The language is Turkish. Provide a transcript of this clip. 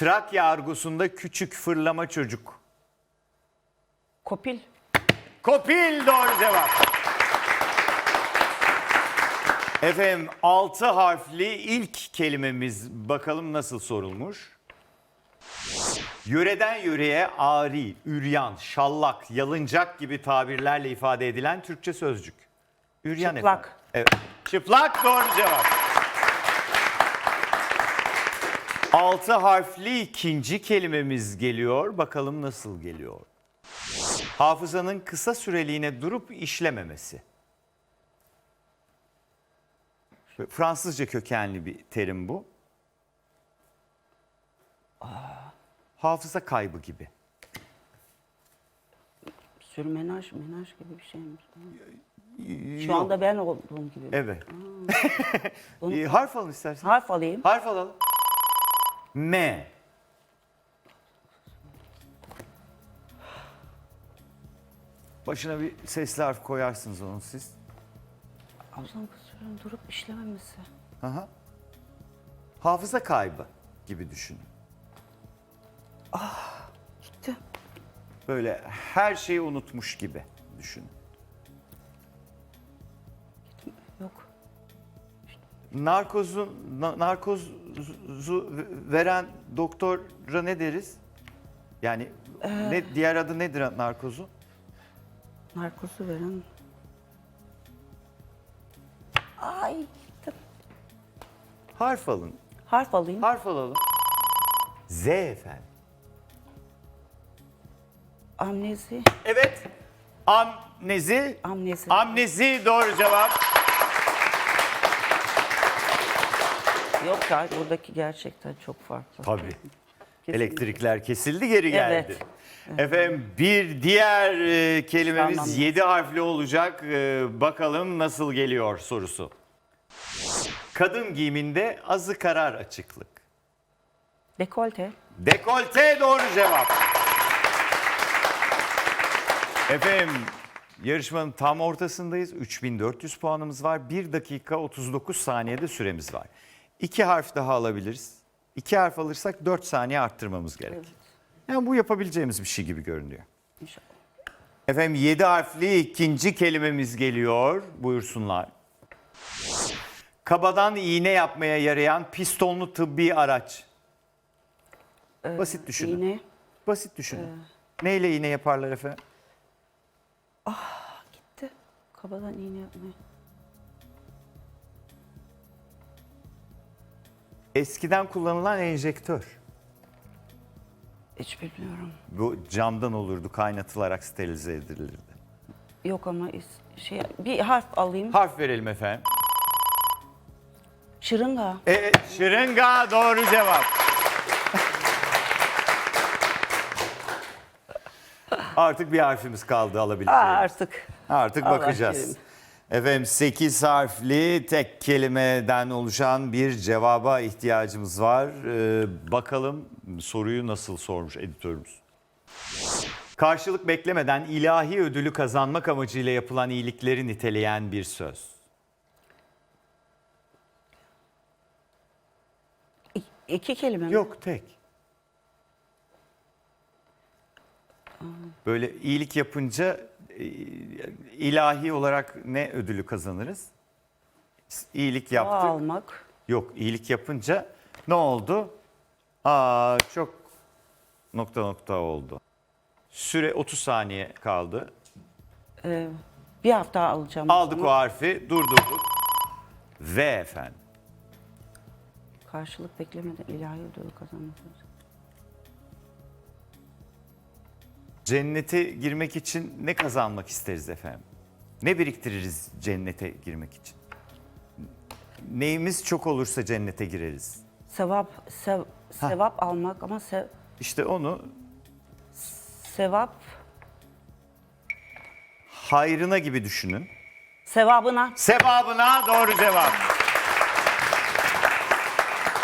Trakya argosunda küçük fırlama çocuk. Kopil. Kopil doğru cevap. Efendim 6 harfli ilk kelimemiz bakalım nasıl sorulmuş. Yöreden yöreye ari, üryan, şallak, yalıncak gibi tabirlerle ifade edilen Türkçe sözcük. Üryan Çıplak. efendim. Evet. Çıplak doğru cevap. 6 harfli ikinci kelimemiz geliyor. Bakalım nasıl geliyor. Hafızanın kısa süreliğine durup işlememesi. Fransızca kökenli bir terim bu. Hafıza kaybı gibi. Sürmenaj, menaj gibi bir şey mi? Şu Yok, anda ben olduğum gibi. Evet. Bunu- Ee, harf alın istersen. Harf alayım. Harf alalım. M. Başına bir sesli harf koyarsınız onun siz. Hafızanın kısırın durup işlememesi. Aha. Hafıza kaybı gibi düşünün. Gitti. Böyle her şeyi unutmuş gibi düşünün. Yok. Narkozun na- narkozu veren doktora ne deriz? Yani ne diğer adı nedir narkozun? Narkozu veren. Ay. Harf alın. Harf alayım. Harf alalım. Z efendim. Amnezi. Evet. Amnezi. Amnezi. Amnezi doğru cevap. Yok ya buradaki gerçekten çok farklı. Tabii. Kesinlikle. Elektrikler kesildi geri geldi. Evet. Efendim bir diğer e, kelimemiz Tamam. 7 harfli olacak. E, bakalım nasıl geliyor sorusu. Kadın giyiminde azı karar açıklık. Dekolte. Dekolte doğru cevap. Efendim yarışmanın tam ortasındayız. 3400 puanımız var. 1 dakika 39 saniyede süremiz var. İki harf daha alabiliriz. İki harf alırsak 4 saniye arttırmamız gerek. Yani bu yapabileceğimiz bir şey gibi görünüyor. İnşallah. Efendim 7 harfli ikinci kelimemiz geliyor. Buyursunlar. Kabadan iğne yapmaya yarayan pistonlu tıbbi araç. Basit düşünün. İğne. Basit düşünün. Neyle iğne yaparlar efendim? Gitti. Kabadan iğne yapmaya. Eskiden kullanılan enjektör. Hiç bilmiyorum. Bu camdan olurdu, kaynatılarak sterilize edilirdi. Yok ama is- şey bir harf alayım. Harf verelim efendim. Şırınga. E, şırınga doğru cevap. Artık bir harfimiz kaldı Aa, alabileceğimiz. artık. Artık Allah bakacağız. kerim. Efendim 8 harfli tek kelimeden oluşan bir cevaba ihtiyacımız var. Ee, bakalım soruyu nasıl sormuş editörümüz. Karşılık beklemeden ilahi ödülü kazanmak amacıyla yapılan iyilikleri niteleyen bir söz. İ- İki kelime mi? Yok tek. Böyle iyilik yapınca e, ilahi olarak ne ödülü kazanırız? İyilik Dua yaptık. almak. Yok iyilik yapınca ne oldu? Aa çok nokta nokta oldu. Süre 30 saniye kaldı. Ee, bir hafta alacağım. Aldık o harfi durdurduk. V efendim. Karşılık beklemeden ilahi ödülü kazanmak. Cennete girmek için ne kazanmak isteriz efendim? Ne biriktiririz cennete girmek için? Neyimiz çok olursa cennete gireriz. Sevap, sev, sevap almak ama sev, İşte onu sevap, hayrına gibi düşünün. sevabına. Sevabına doğru cevap.